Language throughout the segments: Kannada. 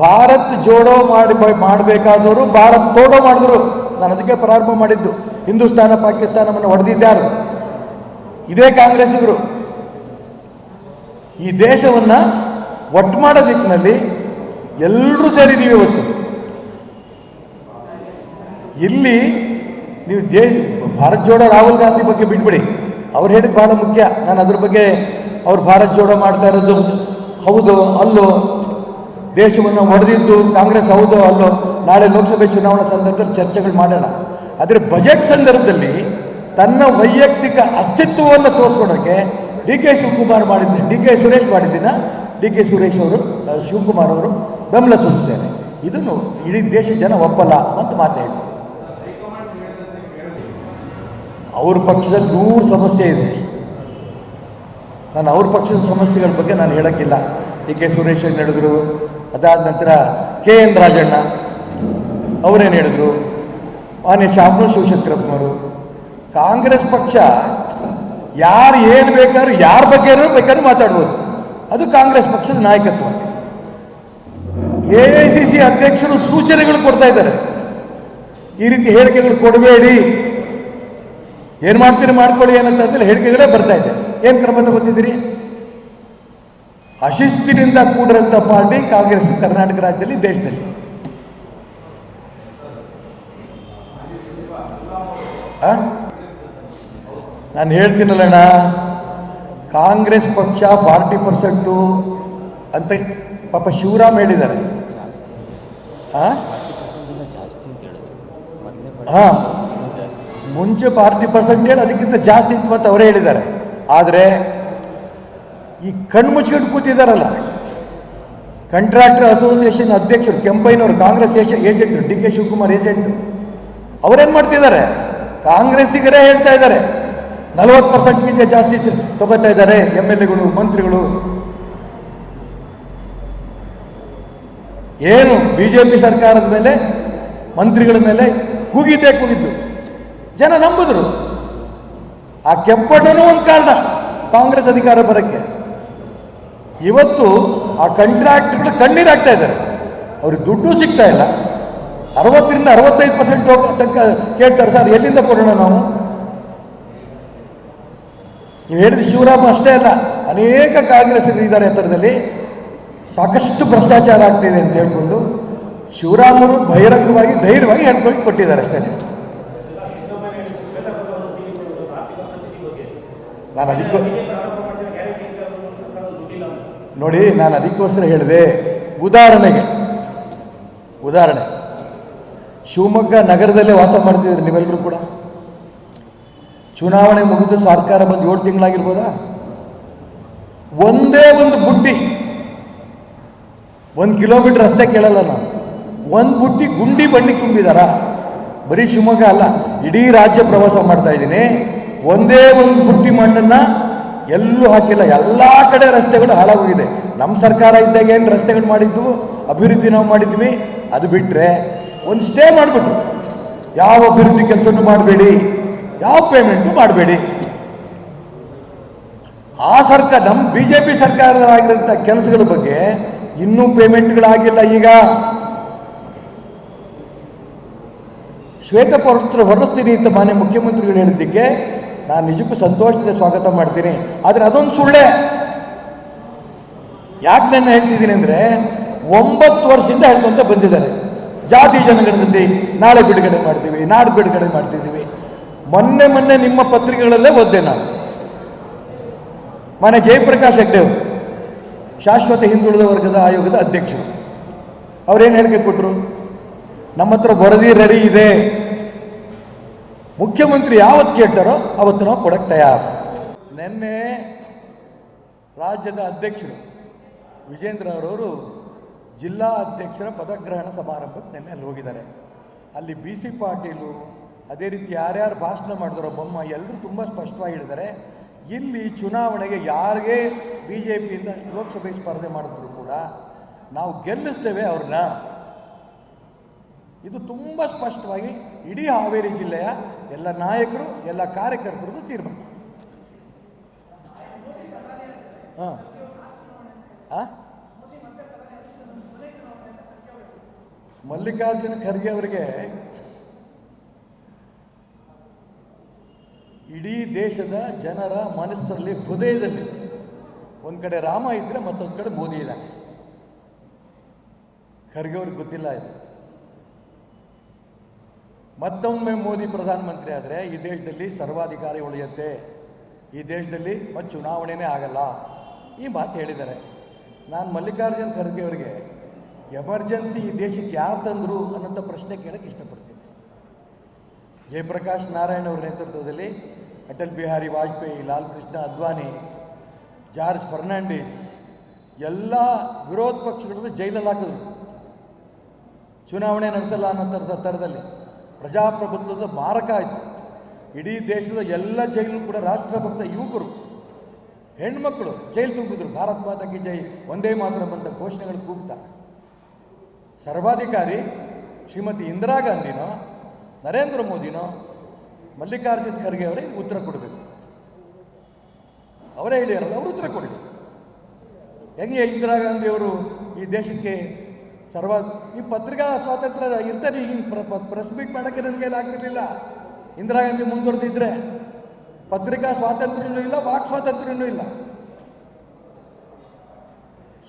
ಭಾರತ್ ಜೋಡೋ ಮಾಡಿ ಮಾಡಬೇಕಾದವರು ಭಾರತ್ ತೋಡೋ ಮಾಡಿದ್ರು. ನಾನು ಅದಕ್ಕೆ ಪ್ರಾರಂಭ ಮಾಡಿದ್ದು. ಹಿಂದೂಸ್ತಾನ, ಪಾಕಿಸ್ತಾನವನ್ನು ಹೊಡೆದಿದ್ದಾರೆ ಇದೇ ಕಾಂಗ್ರೆಸ್ಸಿಗರು. ಈ ದೇಶವನ್ನು ಒಟ್ಟು ಮಾಡೋ ದಿಕ್ಕಿನಲ್ಲಿ ಎಲ್ಲರೂ ಸೇರಿದ್ದೀವಿ ಇವತ್ತು. ಇಲ್ಲಿ ನೀವು ದೇ ಭಾರತ್ ಜೋಡೋ ರಾಹುಲ್ ಗಾಂಧಿ ಬಗ್ಗೆ ಬಿಟ್ಬಿಡಿ. ಅವ್ರು ಹೇಳಿದ್ ಬಹಳ ಮುಖ್ಯ. ನಾನು ಅದ್ರ ಬಗ್ಗೆ ಅವ್ರು ಭಾರತ್ ಜೋಡೋ ಮಾಡ್ತಾ ಇರೋದು ಹೌದು ಅಲ್ಲೋ? ದೇಶವನ್ನು ಹೊಡೆದಿದ್ದು ಕಾಂಗ್ರೆಸ್ ಹೌದೋ ಅಲ್ಲೋ, ನಾಳೆ ಲೋಕಸಭೆ ಚುನಾವಣಾ ಸಂದರ್ಭದಲ್ಲಿ ಚರ್ಚೆಗಳು ಮಾಡೋಣ. ಆದರೆ ಬಜೆಟ್ ಸಂದರ್ಭದಲ್ಲಿ ತನ್ನ ವೈಯಕ್ತಿಕ ಅಸ್ತಿತ್ವವನ್ನು ತೋರಿಸ್ಕೊಡೋಕ್ಕೆ ಡಿ ಕೆ ಶಿವಕುಮಾರ್ ಮಾಡಿದ್ದೆ, ಡಿ ಕೆ ಸುರೇಶ್ ಮಾಡಿದ್ದಿನ, ಡಿ ಕೆ ಸುರೇಶ್ ಅವರು ಶಿವಕುಮಾರ್ ಅವರು ಬೆಂಬಲ ಸೂಚಿಸ್ತಾರೆ ಇದನ್ನು ಇಡೀ ದೇಶ ಜನ ಒಪ್ಪಲ್ಲ ಅಂತ ಮಾತಾಡಿ ಅವ್ರ ಪಕ್ಷದ ನೂರು ಸಮಸ್ಯೆ ಇದೆ. ನಾನು ಅವ್ರ ಪಕ್ಷದ ಸಮಸ್ಯೆಗಳ ಬಗ್ಗೆ ನಾನು ಹೇಳೋಕ್ಕಿಲ್ಲ. ಡಿ ಕೆ ಸುರೇಶ್ ಹೇಳಿದ್ರು? ಅದಾದ ನಂತರ ಕೆ ಎನ್ ರಾಜಣ್ಣ ಅವರೇನು ಹೇಳಿದ್ರು? ಮಾನ್ಯ ಶಾಮನು ಶಿವಶಂಕರಪ್ಪನವರು, ಕಾಂಗ್ರೆಸ್ ಪಕ್ಷ ಯಾರು ಏನು ಬೇಕಾದ್ರೂ ಯಾರ ಬಗ್ಗೆ ಬೇಕಾದ್ರೂ ಮಾತಾಡ್ಬೋದು. ಅದು ಕಾಂಗ್ರೆಸ್ ಪಕ್ಷದ ನಾಯಕತ್ವ. ಎ ಐ ಸಿ ಸಿ ಅಧ್ಯಕ್ಷರು ಸೂಚನೆಗಳು ಕೊಡ್ತಾ ಇದ್ದಾರೆ. ಈ ರೀತಿ ಹೇಳಿಕೆಗಳು ಕೊಡಬೇಡಿ. ಏನು ಮಾಡ್ತೀರಿ ಮಾಡ್ಕೊಳ್ಳಿ ಏನಂತ ಹೇಳಿಕೆಗಳೇ ಬರ್ತಾ ಇದೆ. ಏನು ಕ್ರಮ ತಗೋತಿದ್ದೀರಿ ಅಶಿಸ್ತಿನಿಂದ ಕೂಡಿರಂಥ ಪಾರ್ಟಿ ಕಾಂಗ್ರೆಸ್ ಕರ್ನಾಟಕ ರಾಜ್ಯದಲ್ಲಿ, ದೇಶದಲ್ಲಿ? ನಾನು ಹೇಳ್ತೀನಲ್ಲಣ್ಣ, ಕಾಂಗ್ರೆಸ್ ಪಕ್ಷ ಫಾರ್ಟಿ ಪರ್ಸೆಂಟು ಅಂತ ಪಾಪ ಶಿವರಾಮ್ ಹೇಳಿದ್ದಾರೆ. ಹಾ. ಮುಂಚೆ ಫಾರ್ಟಿ ಪರ್ಸೆಂಟ್ ಹೇಳಿ, ಅದಕ್ಕಿಂತ ಜಾಸ್ತಿ ಇತ್ತು ಅಂತ ಅವರೇ ಹೇಳಿದ್ದಾರೆ. ಆದರೆ ಈ ಕಣ್ಣು ಮುಚ್ಕೊಂಡು ಕೂತಿದ್ದಾರಲ್ಲ. ಕಂಟ್ರಾಕ್ಟರ್ ಅಸೋಸಿಯೇಷನ್ ಅಧ್ಯಕ್ಷರು ಕೆಂಪೈನವರು Congress agent, D K Shivakumar agent, ಅವರೇನು ಮಾಡ್ತಿದ್ದಾರೆ? ಕಾಂಗ್ರೆಸ್ಸಿಗರೇ ಹೇಳ್ತಾ ಇದ್ದಾರೆ. ನಲವತ್ತು ಪರ್ಸೆಂಟ್ಗಿಂತ ಜಾಸ್ತಿ ತಗೋತಾ ಇದ್ದಾರೆ ಎಂ ಎಲ್ ಎಗಳು, ಮಂತ್ರಿಗಳು. ಏನು ಬಿ ಜೆ ಪಿ ಸರ್ಕಾರದ ಮೇಲೆ, ಮಂತ್ರಿಗಳ ಮೇಲೆ ಕೂಗಿದ್ದೇ ಕೂಗಿದ್ದು. ಜನ ನಂಬಿದ್ರು. ಆ ಕೆಂಪಣ್ಣನೂ ಒಂದು ಕಾರಣ, ಕಾಂಗ್ರೆಸ್ ಅಧಿಕಾರ ಬರೋಕ್ಕೆ. ಇವತ್ತು ಆ ಕಂಟ್ರಾಕ್ಟ್ಗಳು ಕಣ್ಣೀರಾಗ್ತಾ ಇದ್ದಾರೆ. ಅವ್ರಿಗೆ ದುಡ್ಡು ಸಿಗ್ತಾ ಇಲ್ಲ. ಅರವತ್ತರಿಂದ ಅರವತ್ತೈದು ಪರ್ಸೆಂಟ್ ಹೋಗ ತನಕ ಕೇಳ್ತಾರೆ, ಸರ್, ಎಲ್ಲಿಂದ ಕೊಡೋಣ ನಾವು? ನೀವು ಹೇಳಿದ ಶಿವರಾಮ ಅಷ್ಟೇ ಅಲ್ಲ, ಅನೇಕ ಕಾಂಗ್ರೆಸ್ ಇದ್ದಾರೆ ಎತ್ತರದಲ್ಲಿ ಸಾಕಷ್ಟು ಭ್ರಷ್ಟಾಚಾರ ಆಗ್ತಿದೆ ಅಂತ ಹೇಳ್ಕೊಂಡು ಶಿವರಾಮರು ಬಹಿರಂಗವಾಗಿ ಧೈರ್ಯವಾಗಿ ಹೇಳ್ಕೊಂಡು ಕೊಟ್ಟಿದ್ದಾರೆ ಅಷ್ಟೇ. ನಾನು ಅದಕ್ಕೂ ನೋಡಿ, ನಾನು ಅದಕ್ಕೋಸ್ಕರ ಹೇಳಿದೆ, ಉದಾಹರಣೆಗೆ, ಉದಾಹರಣೆ. ಶಿವಮೊಗ್ಗ ನಗರದಲ್ಲೇ ವಾಸ ಮಾಡ್ತಿದ್ರು ನೀವೆಲ್ಲರೂ ಕೂಡ? ಚುನಾವಣೆ ಮುಗಿದು ಸರ್ಕಾರ ಬಂದು ಏಳು ತಿಂಗಳಾಗಿರ್ಬೋದಾ? ಒಂದೇ ಒಂದು ಬುಟ್ಟಿ, ಒಂದು ಕಿಲೋಮೀಟರ್ ರಸ್ತೆ ಕೇಳಲ್ಲ ನಾನು. ಒಂದು ಬುಟ್ಟಿ ಗುಂಡಿ ಬಣ್ಣಿ ತುಂಬಿದಾರ? ಬರೀ ಶಿವಮೊಗ್ಗ ಅಲ್ಲ, ಇಡೀ ರಾಜ್ಯ ಪ್ರವಾಸ ಮಾಡ್ತಾ ಇದ್ದೀನಿ. ಒಂದೇ ಒಂದು ಬುಟ್ಟಿ ಮಣ್ಣನ್ನ ಎಲ್ಲೂ ಹಾಕಿಲ್ಲ. ಎಲ್ಲ ಕಡೆ ರಸ್ತೆಗಳು ಹಾಳಾಗೋಗಿದೆ. ನಮ್ಮ ಸರ್ಕಾರ ಇದ್ದಾಗ ಏನು ರಸ್ತೆಗಳು ಮಾಡಿದ್ದು? ಅಭಿವೃದ್ಧಿ ನಾವು ಮಾಡಿದ್ವಿ. ಅದು ಬಿಟ್ಟರೆ ಒಂದು ಸ್ಟೇ ಮಾಡಿಬಿಟ್ರು. ಯಾವ ಅಭಿವೃದ್ಧಿ ಕೆಲಸನೂ ಮಾಡಬೇಡಿ. ಯಾವ ಪೇಮೆಂಟು ಮಾಡಬೇಡಿ. ಆ ಸರ್ಕಾರ ನಮ್ಮ ಬಿ ಜೆ ಪಿ ಸರ್ಕಾರದಾಗಿರೋಂಥ ಕೆಲಸಗಳ ಬಗ್ಗೆ ಇನ್ನೂ ಪೇಮೆಂಟ್ಗಳಾಗಿಲ್ಲ ಈಗ. ಶ್ವೇತಪತ್ರ ಹೊರಡಿಸ್ತೀನಿ ಅಂತ ಮಾನ್ಯ ಮುಖ್ಯಮಂತ್ರಿಗಳು ಹೇಳಿದ್ದಕ್ಕೆ ನಾನು ನಿಜಕ್ಕೂ ಸಂತೋಷದಿಂದ ಸ್ವಾಗತ ಮಾಡ್ತೀನಿ. ಆದರೆ ಅದೊಂದು ಸುಳ್ಳೆ. ಯಾಕೆ ನನ್ನ ಹೇಳ್ತಿದ್ದೀನಿ ಅಂದರೆ ಒಂಬತ್ತು ವರ್ಷದಿಂದ ಹೇಳ್ಕೊಂತ ಬಂದಿದ್ದಾರೆ. ಜಾತಿ ಜನಗಣತಿ ನಾಳೆ ಬಿಡುಗಡೆ ಮಾಡ್ತೀವಿ ನಾಡು ಬಿಡುಗಡೆ ಮಾಡ್ತಿದ್ದೀವಿ. ಮೊನ್ನೆ ಮೊನ್ನೆ ನಿಮ್ಮ ಪತ್ರಿಕೆಗಳಲ್ಲೇ ಓದ್ದೆ ನಾನು. ಮನೆ ಜಯಪ್ರಕಾಶ್ ಅವರು, ಶಾಶ್ವತ ಹಿಂದುಳಿದ ವರ್ಗದ ಆಯೋಗದ ಅಧ್ಯಕ್ಷರು. ಅವ್ರೇನು ಹೇಳಿಕೆ ಕೊಟ್ಟರು ನಮ್ಮ ಹತ್ರ ವರದಿ ರೆಡಿ ಇದೆ. ಮುಖ್ಯಮಂತ್ರಿ ಯಾವತ್ತು ಕೇಳ್ತಾರೋ ಅವತ್ತು ನಾವು ಕೊಡಕ್ಕೆ ತಯಾರು. ನಿನ್ನೆ ರಾಜ್ಯದ ಅಧ್ಯಕ್ಷರು ವಿಜೇಂದ್ರ ಅವರವರು ಜಿಲ್ಲಾ ಅಧ್ಯಕ್ಷರ ಪದಗ್ರಹಣ ಸಮಾರಂಭಕ್ಕೆ ನಿನ್ನೆ ಅಲ್ಲಿ ಹೋಗಿದ್ದಾರೆ. ಅಲ್ಲಿ ಬಿ ಸಿ ಪಾಟೀಲು, ಅದೇ ರೀತಿ ಯಾರ್ಯಾರು ಭಾಷಣ ಮಾಡಿದಾರೋ ಬೊಮ್ಮ ಎಲ್ಲರೂ ತುಂಬ ಸ್ಪಷ್ಟವಾಗಿ ಹೇಳಿದ್ದಾರೆ. ಇಲ್ಲಿ ಚುನಾವಣೆಗೆ ಯಾರಿಗೆ ಬಿ ಜೆ ಪಿಯಿಂದ ಲೋಕಸಭೆ ಸ್ಪರ್ಧೆ ಮಾಡಿದ್ರು ಕೂಡ ನಾವು ಗೆಲ್ಲಿಸ್ತೇವೆ ಅವ್ರನ್ನ. ಇದು ತುಂಬ ಸ್ಪಷ್ಟವಾಗಿ ಇಡೀ ಹಾವೇರಿ ಜಿಲ್ಲೆಯ ಎಲ್ಲ ನಾಯಕರು, ಎಲ್ಲ ಕಾರ್ಯಕರ್ತರದ್ದು ತೀರ್ಮಾನ. ಹಾಂ. ಮಲ್ಲಿಕಾರ್ಜುನ ಖರ್ಗೆ ಅವರಿಗೆ ಇಡೀ ದೇಶದ ಜನರ ಮನಸ್ಸಲ್ಲಿ ಹೃದಯದಲ್ಲಿ ಒಂದು ಕಡೆ ರಾಮ ಇದ್ದರೆ ಮತ್ತೊಂದು ಕಡೆ ಮೋದಿ ಇದ್ದಾನೆ ಖರ್ಗೆ ಅವ್ರಿಗೆ ಗೊತ್ತಿಲ್ಲ ಇದು. ಮತ್ತೊಮ್ಮೆ ಮೋದಿ ಪ್ರಧಾನಮಂತ್ರಿ ಆದರೆ ಈ ದೇಶದಲ್ಲಿ ಸರ್ವಾಧಿಕಾರಿ ಉಳಿಯುತ್ತೆ. ಈ ದೇಶದಲ್ಲಿ ಮತ್ತು ಚುನಾವಣೆನೇ ಆಗಲ್ಲ. ಈ ಮಾತು ಹೇಳಿದ್ದಾರೆ. ನಾನು ಮಲ್ಲಿಕಾರ್ಜುನ್ ಖರ್ಗೆ ಅವರಿಗೆ, ಎಮರ್ಜೆನ್ಸಿ ಈ ದೇಶಕ್ಕೆ ಯಾರು ತಂದರು? ಅನ್ನೋಂಥ ಪ್ರಶ್ನೆ ಕೇಳಕ್ಕೆ ಇಷ್ಟಪಡ್ತೀನಿ. ಜಯಪ್ರಕಾಶ್ ನಾರಾಯಣ್ ಅವರ ನೇತೃತ್ವದಲ್ಲಿ ಅಟಲ್ ಬಿಹಾರಿ ವಾಜಪೇಯಿ ಲಾಲ್ ಕೃಷ್ಣ ಅದ್ವಾನಿ ಜಾರ್ಜ್ ಫರ್ನಾಂಡಿಸ್, ಎಲ್ಲ ವಿರೋಧ ಪಕ್ಷಗಳನ್ನು ಜೈಲಲ್ಲಿ ಹಾಕಿದ್ರು. ಚುನಾವಣೆ ನಡೆಸಲ್ಲ ಅನ್ನೋ ಥರದ ಥರದಲ್ಲಿ ಪ್ರಜಾಪ್ರಭುತ್ವದ ಮಾರಕ ಆಯಿತು. ಇಡೀ ದೇಶದ ಎಲ್ಲ ಜೈಲು ಕೂಡ ರಾಷ್ಟ್ರಭಕ್ತ ಯುವಕರು, ಹೆಣ್ಮಕ್ಳು ಜೈಲು ತುಂಬಿದ್ರು. ಭಾರತ್ ಮಾತಾ ಕಿ ಜೈ, ಒಂದೇ ಮಾತ್ರ ಬಂದ ಘೋಷಣೆಗಳು ಕೂಗ್ತಾ. ಸರ್ವಾಧಿಕಾರಿ ಶ್ರೀಮತಿ ಇಂದಿರಾ ಗಾಂಧಿನೋ, ನರೇಂದ್ರ ಮೋದಿನೋ, ಮಲ್ಲಿಕಾರ್ಜುನ್ ಖರ್ಗೆ ಅವರಿಗೆ ಉತ್ತರ ಕೊಡಬೇಕು. ಅವರೇ ಹೇಳಿದಾರಲ್ಲ, ಅವರು ಉತ್ತರ ಕೊಡಲಿ. ಹೆಂಗೆ ಇಂದಿರಾ ಗಾಂಧಿಯವರು ಈ ದೇಶಕ್ಕೆ ಸರ್ವ ಈ ಪತ್ರಿಕಾ ಸ್ವಾತಂತ್ರ್ಯ ಇರ್ತಾರೆ ಈಗ ಪ್ರೆಸ್ ಮೀಟ್ ಮಾಡೋಕ್ಕೆ ನನಗೆ ಆಗ್ತಿರ್ಲಿಲ್ಲ. ಇಂದಿರಾ ಗಾಂಧಿ ಮುಂದುವರೆದಿದ್ರೆ ಪತ್ರಿಕಾ ಸ್ವಾತಂತ್ರ್ಯನೂ ಇಲ್ಲ, ವಾಕ್ ಸ್ವಾತಂತ್ರ್ಯನೂ ಇಲ್ಲ.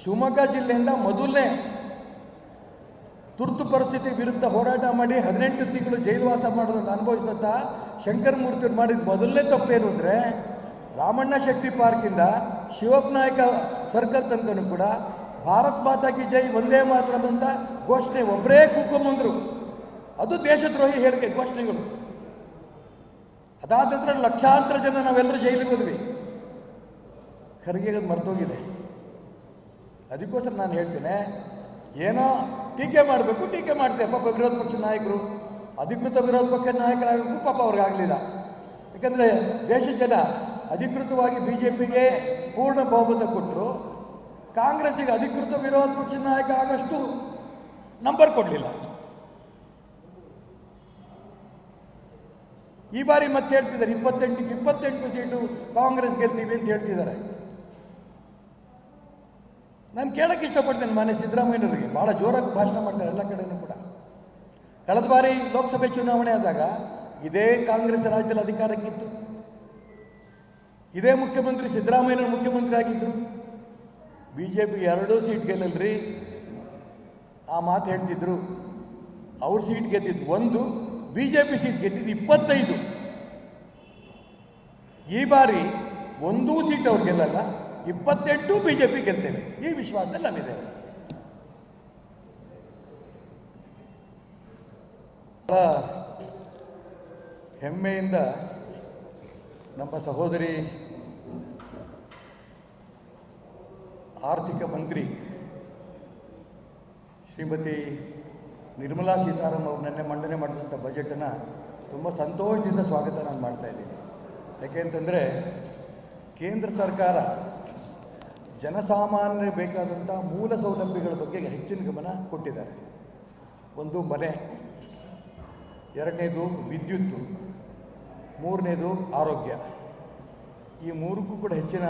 ಶಿವಮೊಗ್ಗ ಜಿಲ್ಲೆಯಿಂದ ಮೊದಲನೇ ತುರ್ತು ಪರಿಸ್ಥಿತಿ ವಿರುದ್ಧ ಹೋರಾಟ ಮಾಡಿ ಹದಿನೆಂಟು ತಿಂಗಳು ಜೈಲುವಾಸ ಮಾಡೋದನ್ನು ಅನುಭವಿಸಿದಂಥ ಶಂಕರಮೂರ್ತಿ ಮಾಡಿದ ಮೊದಲನೇ ತಪ್ಪೇನು ಅಂದರೆ ರಾಮಣ್ಣ ಶಕ್ತಿ ಪಾರ್ಕಿಂದ ಶಿವಪ್ಪ ನಾಯಕ ಸರ್ಕಲ್ ತನಕನೂ ಕೂಡ ಭಾರತ್ ಮಾತಾ ಕಿ ಜೈ ಒಂದೇ ಮಾತ್ರ ಬಂದ ಘೋಷಣೆ ಒಬ್ಬರೇ ಕೂಕೊಂಬಂದರು ಅದು ದೇಶದ್ರೋಹಿ ಹೇಳಿಕೆ ಘೋಷಣೆಗಳು. ಅದಾದ ಲಕ್ಷಾಂತರ ಜನ ನಾವೆಲ್ಲರೂ ಜೈಲಿಗೆ ಹೋದ್ವಿ. ಖರ್ಗೆ ಅದು ಮರ್ತೋಗಿದೆ. ಅದಕ್ಕೋಸ್ಕರ ನಾನು ಹೇಳ್ತೇನೆ, ಏನೋ ಟೀಕೆ ಮಾಡಬೇಕು, ಟೀಕೆ ಮಾಡ್ತೇವೆ. ಪಾಪ ವಿರೋಧ ಪಕ್ಷ ನಾಯಕರು, ಅಧಿಕೃತ ವಿರೋಧ ಪಕ್ಷ ನಾಯಕರಾಗಬೇಕು, ಪಾಪ ಅವ್ರಿಗಾಗಲಿಲ್ಲ ಯಾಕಂದರೆ ದೇಶ ಜನ ಅಧಿಕೃತವಾಗಿ ಬಿ ಜೆ ಪಿಗೆ ಪೂರ್ಣ ಬಹುಮತ ಕೊಟ್ಟರು ಕಾಂಗ್ರೆಸ್ಸಿಗೆ ಅಧಿಕೃತ ವಿರೋಧ ಪಕ್ಷ ನಾಯಕ ಆಗಷ್ಟು ನಂಬರ್ ಕೊಡಲಿಲ್ಲ. ಈ ಬಾರಿ ಮತ್ತೆ ಹೇಳ್ತಿದ್ದಾರೆ ಇಪ್ಪತ್ತೆಂಟಿಗೆ ಇಪ್ಪತ್ತೆಂಟು ಸೀಟು ಕಾಂಗ್ರೆಸ್ ಗೆದ್ದೀವಿ ಅಂತ ಹೇಳ್ತಿದ್ದಾರೆ. ನಾನು ಕೇಳಕ್ಕೆ ಇಷ್ಟಪಡ್ತೇನೆ ಮಾನ್ಯ ಸಿದ್ದರಾಮಯ್ಯನವರಿಗೆ. ಭಾಳ ಜೋರಾಗಿ ಭಾಷಣ ಮಾಡ್ತಾರೆ ಎಲ್ಲ ಕಡೆಯೂ ಕೂಡ. ಕಳೆದ ಬಾರಿ ಲೋಕಸಭೆ ಚುನಾವಣೆ ಆದಾಗ ಇದೇ ಕಾಂಗ್ರೆಸ್ ರಾಜ್ಯದಲ್ಲಿ ಅಧಿಕಾರಕ್ಕಿತ್ತು. ಇದೇ ಮುಖ್ಯಮಂತ್ರಿ ಸಿದ್ದರಾಮಯ್ಯನವರು ಮುಖ್ಯಮಂತ್ರಿ ಆಗಿದ್ದರು ಬಿ ಜೆ ಪಿ ಎರಡೂ ಸೀಟ್ ಗೆಲ್ಲಲ್ರಿ? ಆ ಮಾತು ಹೇಳ್ತಿದ್ರು. ಅವ್ರ ಸೀಟ್ ಗೆದ್ದಿದ್ದು ಒಂದು ಬಿ ಜೆ ಪಿ ಸೀಟ್ ಗೆದ್ದಿದ್ದು ಇಪ್ಪತ್ತೈದು. ಈ ಬಾರಿ ಒಂದೂ ಸೀಟ್ ಅವ್ರು ಗೆಲ್ಲಲ್ಲ, ಇಪ್ಪತ್ತೆಂಟು ಬಿ ಜೆ ಪಿ ಗೆಲ್ತೇವೆ. ಈ ವಿಶ್ವಾಸದಲ್ಲಿ ನಾವಿದ್ದೇವೆ ಹೆಮ್ಮೆಯಿಂದ ನಮ್ಮ ಸಹೋದರಿ ಆರ್ಥಿಕ ಮಂತ್ರಿ ಶ್ರೀಮತಿ ನಿರ್ಮಲಾ ಸೀತಾರಾಮ್ ಅವರು ನಿನ್ನೆ ಮಂಡನೆ ಮಾಡಿದಂಥ ಬಜೆಟನ್ನು ತುಂಬ ಸಂತೋಷದಿಂದ ಸ್ವಾಗತ ನಾನು ಮಾಡ್ತಾ ಇದ್ದೀನಿ. ಯಾಕೆಂತಂದರೆ ಕೇಂದ್ರ ಸರ್ಕಾರ ಜನಸಾಮಾನ್ಯರಿಗೆ ಬೇಕಾದಂಥ ಮೂಲ ಸೌಲಭ್ಯಗಳ ಬಗ್ಗೆ ಹೆಚ್ಚಿನ ಗಮನ ಕೊಟ್ಟಿದ್ದಾರೆ. ಒಂದು ಮನೆ, ಎರಡನೇದು ವಿದ್ಯುತ್ತು, ಮೂರನೇದು ಆರೋಗ್ಯ. ಈ ಮೂರಕ್ಕೂ ಕೂಡ ಹೆಚ್ಚಿನ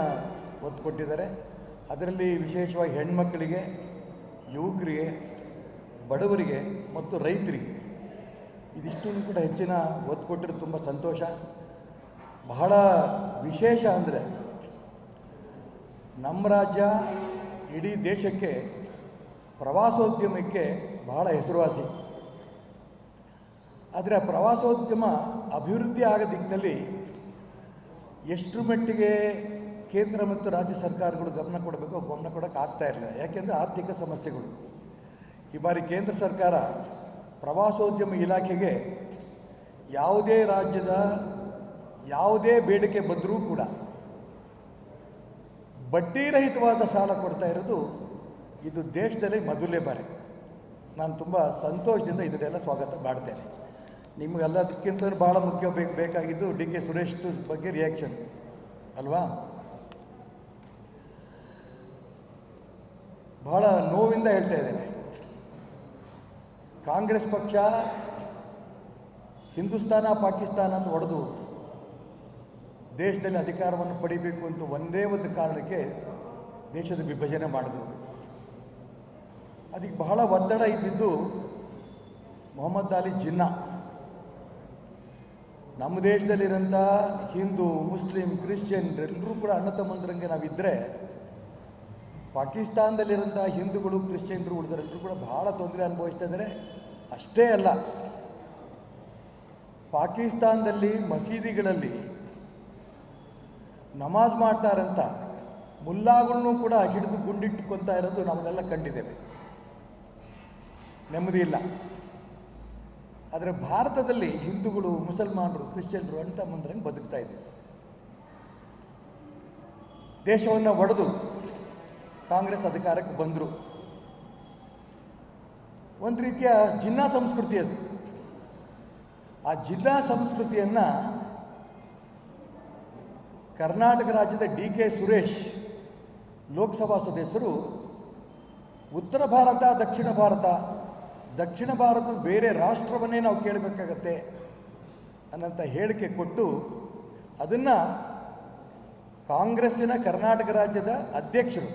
ಒತ್ತು ಕೊಟ್ಟಿದ್ದಾರೆ. ಅದರಲ್ಲಿ ವಿಶೇಷವಾಗಿ ಹೆಣ್ಮಕ್ಕಳಿಗೆ ಯುವಕರಿಗೆ, ಬಡವರಿಗೆ ಮತ್ತು ರೈತರಿಗೆ ಇದಿಷ್ಟನ್ನು ಕೂಡ ಹೆಚ್ಚಿನ ಒತ್ತು ಕೊಟ್ಟಿರೋದು ತುಂಬ ಸಂತೋಷ. ಬಹಳ ವಿಶೇಷ ಅಂದರೆ ನಮ್ಮ ರಾಜ್ಯ ಇಡೀ ದೇಶಕ್ಕೆ ಪ್ರವಾಸೋದ್ಯಮಕ್ಕೆ ಬಹಳ ಹೆಸರುವಾಸಿ. ಆದರೆ ಪ್ರವಾಸೋದ್ಯಮ ಅಭಿವೃದ್ಧಿ ಆಗೋ ದಿಕ್ಕಿನಲ್ಲಿ ಎಷ್ಟರ ಮಟ್ಟಿಗೆ ಕೇಂದ್ರ ಮತ್ತು ರಾಜ್ಯ ಸರ್ಕಾರಗಳು ಗಮನ ಕೊಡಬೇಕು, ಗಮನ ಕೊಡೋಕೆ ಆಗ್ತಾ ಇರಲಿಲ್ಲ. ಯಾಕೆಂದರೆ ಆರ್ಥಿಕ ಸಮಸ್ಯೆಗಳು. ಈ ಬಾರಿ ಕೇಂದ್ರ ಸರ್ಕಾರ ಪ್ರವಾಸೋದ್ಯಮ ಇಲಾಖೆಗೆ ಯಾವುದೇ ರಾಜ್ಯದ ಯಾವುದೇ ಬೇಡಿಕೆ ಬಂದರೂ ಕೂಡ ಬಡ್ಡಿರಹಿತವಾದ ಸಾಲ ಕೊಡ್ತಾ ಇರೋದು ಇದು ದೇಶದಲ್ಲಿ ಮೊದಲನೇ ಬಾರಿ. ನಾನು ತುಂಬ ಸಂತೋಷದಿಂದ ಇದನ್ನೆಲ್ಲ ಸ್ವಾಗತ ಮಾಡ್ತೇನೆ. ನಿಮಗೆಲ್ಲದಕ್ಕಿಂತ ಭಾಳ ಮುಖ್ಯ ಬೇಕು, ಬೇಕಾಗಿದ್ದು ಡಿ ಕೆ ಸುರೇಶ್ ಬಗ್ಗೆ ರಿಯಾಕ್ಷನ್ ಅಲ್ವಾ? ಬಹಳ ನೋವಿಂದ ಹೇಳ್ತಾ ಇದ್ದೇನೆ. ಕಾಂಗ್ರೆಸ್ ಪಕ್ಷ ಹಿಂದೂಸ್ತಾನ, ಪಾಕಿಸ್ತಾನ ಅಂತ ಒಡೆದು ದೇಶದಲ್ಲಿ ಅಧಿಕಾರವನ್ನು ಪಡಿಬೇಕು ಅಂತ ಒಂದೇ ಒಂದು ಕಾರಣಕ್ಕೆ ದೇಶದ ವಿಭಜನೆ ಮಾಡಿದ್ರು. ಅದಕ್ಕೆ ಬಹಳ ಒತ್ತಡ ಇದ್ದಿದ್ದು ಮೊಹಮ್ಮದ್ ಅಲಿ ಜಿನ್ನಾ. ನಮ್ಮ ದೇಶದಲ್ಲಿರೋಂಥ ಹಿಂದೂ, ಮುಸ್ಲಿಂ ಕ್ರಿಶ್ಚಿಯನ್ ಎಲ್ಲರೂ ಕೂಡ ಅಣ್ಣ ತಮ್ಮಂದ್ರಂಗೆ ನಾವಿದ್ದರೆ ಪಾಕಿಸ್ತಾನದಲ್ಲಿರೋಂಥ ಹಿಂದೂಗಳು ಕ್ರಿಶ್ಚಿಯನ್ರು ಉಳಿದರೆಲ್ಲರೂ ಕೂಡ ಬಹಳ ತೊಂದರೆ ಅನುಭವಿಸ್ತಾ ಇದ್ದಾರೆ. ಅಷ್ಟೇ ಅಲ್ಲ, ಪಾಕಿಸ್ತಾನದಲ್ಲಿ ಮಸೀದಿಗಳಲ್ಲಿ ನಮಾಜ್ ಮಾಡ್ತಾರಂತ ಮುಲ್ಲಾಗಳನ್ನೂ ಕೂಡ ಹಿಡಿದು ಗುಂಡಿಟ್ಟುಕೊತಾ ಇರೋದು ನಮ್ಮನ್ನೆಲ್ಲ ಕಂಡಿದ್ದೇವೆ. ನೆಮ್ಮದಿ ಇಲ್ಲ. ಆದರೆ ಭಾರತದಲ್ಲಿ ಹಿಂದೂಗಳು, ಮುಸಲ್ಮಾನರು, ಕ್ರಿಶ್ಚಿಯನ್ರು ಅಂತ ಮುಂದ್ರಂಗೆ ಬದುಕ್ತಾ ಇದ್ದೀವಿ. ದೇಶವನ್ನು ಒಡೆದು ಕಾಂಗ್ರೆಸ್ ಅಧಿಕಾರಕ್ಕೆ ಬಂದರು. ಒಂದು ರೀತಿಯ ಜಿಲ್ಲಾ ಸಂಸ್ಕೃತಿ ಅದು. ಆ ಜಿಲ್ಲಾ ಸಂಸ್ಕೃತಿಯನ್ನು ಕರ್ನಾಟಕ ರಾಜ್ಯದ ಡಿ ಕೆ ಸುರೇಶ್, ಲೋಕಸಭಾ ಸದಸ್ಯರು ಉತ್ತರ ಭಾರತ, ದಕ್ಷಿಣ ಭಾರತ, ದಕ್ಷಿಣ ಭಾರತದ ಬೇರೆ ರಾಷ್ಟ್ರವನ್ನೇ ನಾವು ಕೇಳಬೇಕಾಗತ್ತೆ ಅನ್ನೋಂಥ ಹೇಳಿಕೆ ಕೊಟ್ಟು ಅದನ್ನು ಕಾಂಗ್ರೆಸ್ಸಿನ ಕರ್ನಾಟಕ ರಾಜ್ಯದ ಅಧ್ಯಕ್ಷರು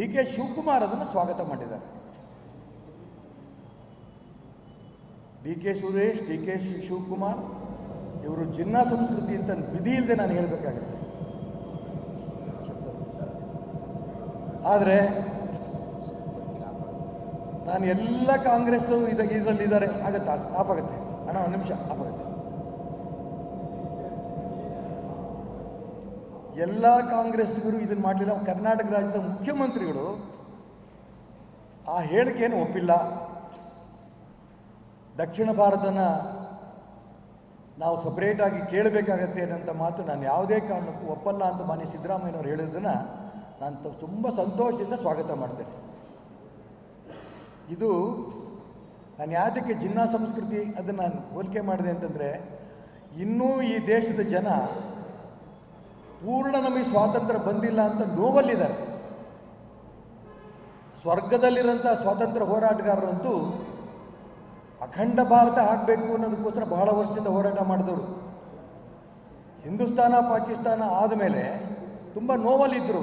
ಡಿ ಕೆ ಶಿವಕುಮಾರ್ ಅದನ್ನು ಸ್ವಾಗತ ಮಾಡಿದ್ದಾರೆ. D K Suresh, D K Shivakumar, ಇವರು ಜಿನ್ನ ಸಂಸ್ಕೃತಿ ಅಂತ ವಿಧಿ ಇಲ್ಲದೆ ನಾನು ಹೇಳಬೇಕಾಗತ್ತೆ. ಆದರೆ ನಾನು ಎಲ್ಲ ಕಾಂಗ್ರೆಸ್ಸು ಇದ ಇದರಲ್ಲಿ ಇದ್ದಾರೆ ಆಗತ್ತೆ. ಆಪಾಗತ್ತೆ ಅಣ್ಣ, ಒಂದು ನಿಮಿಷ ಆಪಾಗತ್ತೆ ಎಲ್ಲ ಕಾಂಗ್ರೆಸ್ಸಿಗರು ಇದನ್ನು ಮಾಡಲಿಲ್ಲ. ಕರ್ನಾಟಕ ರಾಜ್ಯದ ಮುಖ್ಯಮಂತ್ರಿಗಳು ಆ ಹೇಳಿಕೆಯನ್ನು ಒಪ್ಪಿಲ್ಲ. ದಕ್ಷಿಣ ಭಾರತನ ನಾವು ಸಪ್ರೇಟಾಗಿ ಕೇಳಬೇಕಾಗತ್ತೆ ಅನ್ನೋಂಥ ಮಾತು ನಾನು ಯಾವುದೇ ಕಾರಣಕ್ಕೂ ಒಪ್ಪಲ್ಲ ಅಂತ ಮಾನ್ಯ ಸಿದ್ದರಾಮಯ್ಯನವರು ಹೇಳಿದ್ದನ್ನು ನಾನು ತುಂಬ ಸಂತೋಷದಿಂದ ಸ್ವಾಗತ ಮಾಡ್ತೇನೆ. ಇದು ನಾನು ಯಾವುದಕ್ಕೆ ಜಿನ್ನಾ ಸಂಸ್ಕೃತಿ ಅದನ್ನು ನಾನು ಹೋಲಿಕೆ ಮಾಡಿದೆ ಅಂತಂದರೆ, ಇನ್ನೂ ಈ ದೇಶದ ಜನ ಪೂರ್ಣ ನಮಗೆ ಸ್ವಾತಂತ್ರ್ಯ ಬಂದಿಲ್ಲ ಅಂತ ನೋವಲ್ಲಿದ್ದಾರೆ. ಸ್ವರ್ಗದಲ್ಲಿರೋಂಥ ಸ್ವಾತಂತ್ರ್ಯ ಹೋರಾಟಗಾರರಂತೂ ಅಖಂಡ ಭಾರತ ಆಗಬೇಕು ಅನ್ನೋದಕ್ಕೋಸ್ಕರ ಬಹಳ ವರ್ಷದಿಂದ ಹೋರಾಟ ಮಾಡಿದವರು. ಹಿಂದೂಸ್ತಾನ, ಪಾಕಿಸ್ತಾನ ಆದಮೇಲೆ ತುಂಬ ನೋವಲ್ಲಿದ್ದರು.